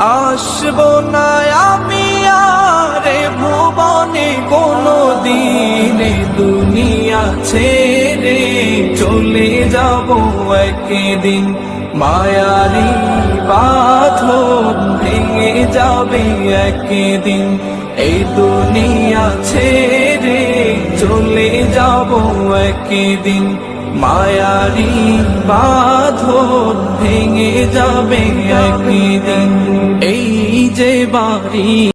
আসব না আমি আর ভুবনে কোনো দিন দুনিয়া ছেড়ে চলে যাব একদিন। মায়ারি বাঁধন ভেঙে যাবে একদিন। এই দুনিয়া ছেড়ে চলে যাব একদিন। মায়ারি বাঁধন ভেঙে যাবে একদিন। বাড়ি